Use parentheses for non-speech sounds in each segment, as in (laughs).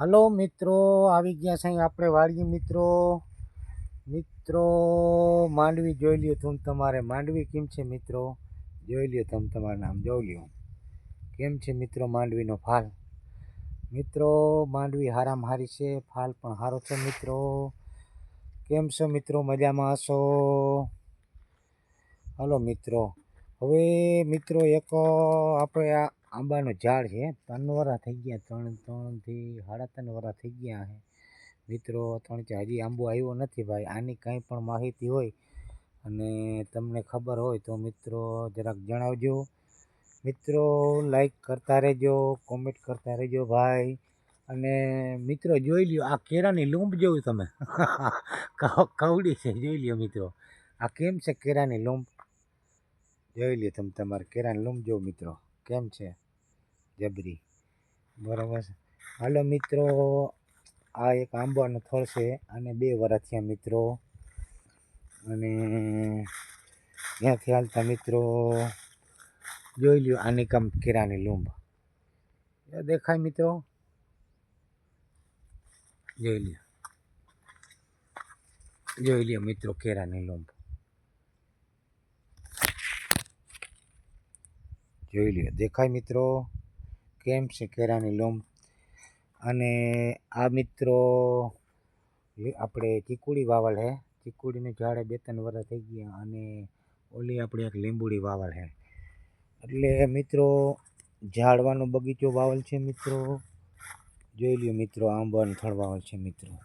Hello મિત્રો, આવી ગયા છે આપણે વાળીએ મિત્રો. મિત્રો, માંડવી જોઈ લ્યો તમે તમારે. માંડવી કેમ છે મિત્રો? જોઈ લ્યો તમે તમારું નામ, જોઈ લ્યો. કેમ છે મિત્રો માંડવીનો ફાલ? મિત્રો, માંડવી હારામ હારી છે, ફાલ પણ સારો છે મિત્રો. કેમ છો મિત્રો? મજામાં હશો? હલો મિત્રો. હવે મિત્રો એક આપણે આ આંબાનું ઝાડ છે. ત્રણ વરા થઈ ગયા. ત્રણ ત્રણથી સાડા ત્રણ વરા થઈ ગયા છે. મિત્રો, ત્રણ, ચાર હજી આંબો આવ્યો નથી ભાઈ. આની કંઈ પણ માહિતી હોય અને તમને ખબર હોય તો મિત્રો જરાક જણાવજો. મિત્રો લાઈક કરતા રહેજો કોમેન્ટ કરતા રહેજો ભાઈ. અને મિત્રો, જોઈ લ્યો, આ કેળાની લૂંબ જોયું તમે? (laughs) કવડી છે, જોઈ લ્યો મિત્રો. આ કેમ છે કેરાની લૂંબ? જોઈ લ્યો તમે તમારે કેળાની લૂંબ જોવો મિત્રો. કેમ છે? જબરી. બરાબર છે. હાલો મિત્રો, આ એક આંબાનું થળ છે અને બે વરાથિયા થયા મિત્રો. અને ત્યાંથી હાલતા મિત્રો, જોઈ લ્યો આની કામ કેળાની લૂંબ. દેખાય મિત્રો? જોઈ લ્યો. જોઈ લ્યો મિત્રો કેરાની લૂંબ. જોઈ લ્યો, દેખાય મિત્રો? કેમ છે કેરાની લોમ? અને આ મિત્રો આપણે ચીકુડી વાવલ હે. ચીકુડીનું ઝાડે બે ત્રણ વર્ષ થઈ ગયા અને ઓલી આપણે એક લીંબુડી વાવલ હે. એટલે મિત્રો, ઝાડવાનો બગીચો વાવલ છે મિત્રો. જોઈ લ્યો મિત્રો આંબાનું થળ વાવલ છે મિત્રો.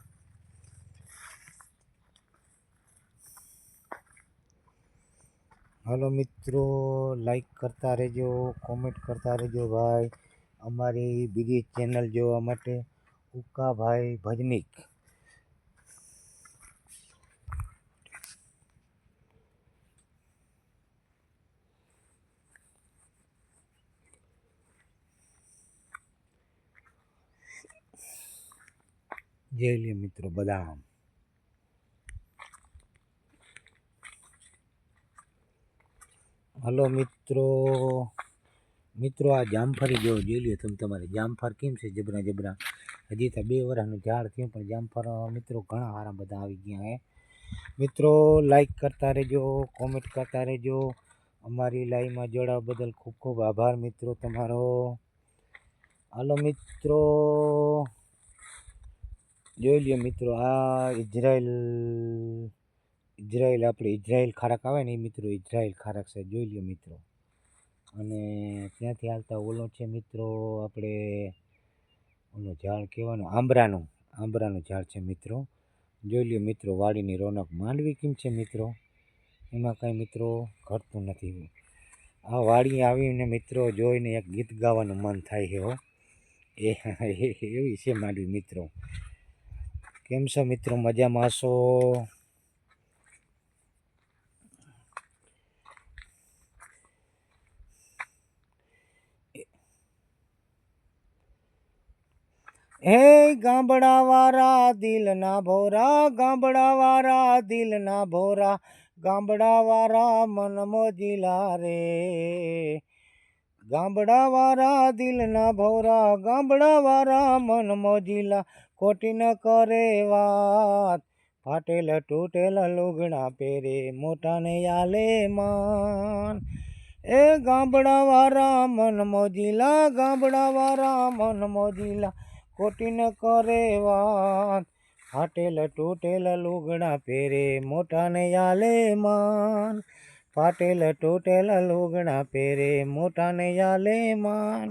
હલો મિત્રો લાઈક કરતા રહેજો કોમેન્ટ કરતા રહેજો ભાઈ. અમારી બીજી ચેનલ જોવા માટે ઉકાભાઈ ભજનિક. જય લે મિત્રો બદામ. હલો મિત્રો. મિત્રો, આ જામફળી જેવો જોઈ લ્યો, તમે તમારે જામફળ કેમ છે જબરા જબરા? હજી તો બે વર્ષનું ઝાડ થયું, પણ જામફળ, મિત્રો, ઘણા સારા બધા આવી ગયા હે. મિત્રો લાઈક કરતા રહેજો કોમેન્ટ કરતા રહેજો. અમારી લાઈવમાં જોડાવા બદલ ખૂબ ખૂબ આભાર, મિત્રો, તમારો. હાલો, મિત્રો. જોઈ લ્યો, મિત્રો, આ ઇઝરાયલ ઇઝરાયલ આપણે ઇઝરાયલ ખારાક આવે ને એ મિત્રો, ઇઝરાયલ ખારક છે. જોઈ લ્યો, મિત્રો. અને ત્યાંથી હાલતા ઓલો છે મિત્રો, આપણે ઓલું ઝાડ કહેવાનું, આંબરાનું આંબરાનું ઝાડ છે મિત્રો. જોઈ લ્યો મિત્રો, વાડીની રોનક માંડવી કેમ છે મિત્રો? એમાં કાંઈ મિત્રો ઘટતું નથી. આ વાડી આવીને મિત્રો જોઈને એક ગીત ગાવાનું મન થાય છે હો. એ (laughs) એવી છે માંડવી મિત્રો. કેમ છો મિત્રો? મજામાં હશો? હે ગામડાવાળા, દિલના ભોરા, ગામડાવાળા, દિલના ભોરા, ગામડાવાળા મન મોજીલા રે. ગામડાવાળા, દિલના ભોરા, ગામડાવાળા મન મોજીલા, ખોટી ન કરે વાત. ફાટેલ તૂટેલ લુગણા પહેરે, મોટાને આલે માન. એ ગામડાવાળા મન મોજીલા, ગામડાવાળા મન મોજીલા ખોટી ન કરે વાત ફાટેલ તૂટેલ લુગડા પહેરે મોટાને આલે માન. ફાટેલ તૂટેલ લુગડા પહેરે મોટાને આલે માન.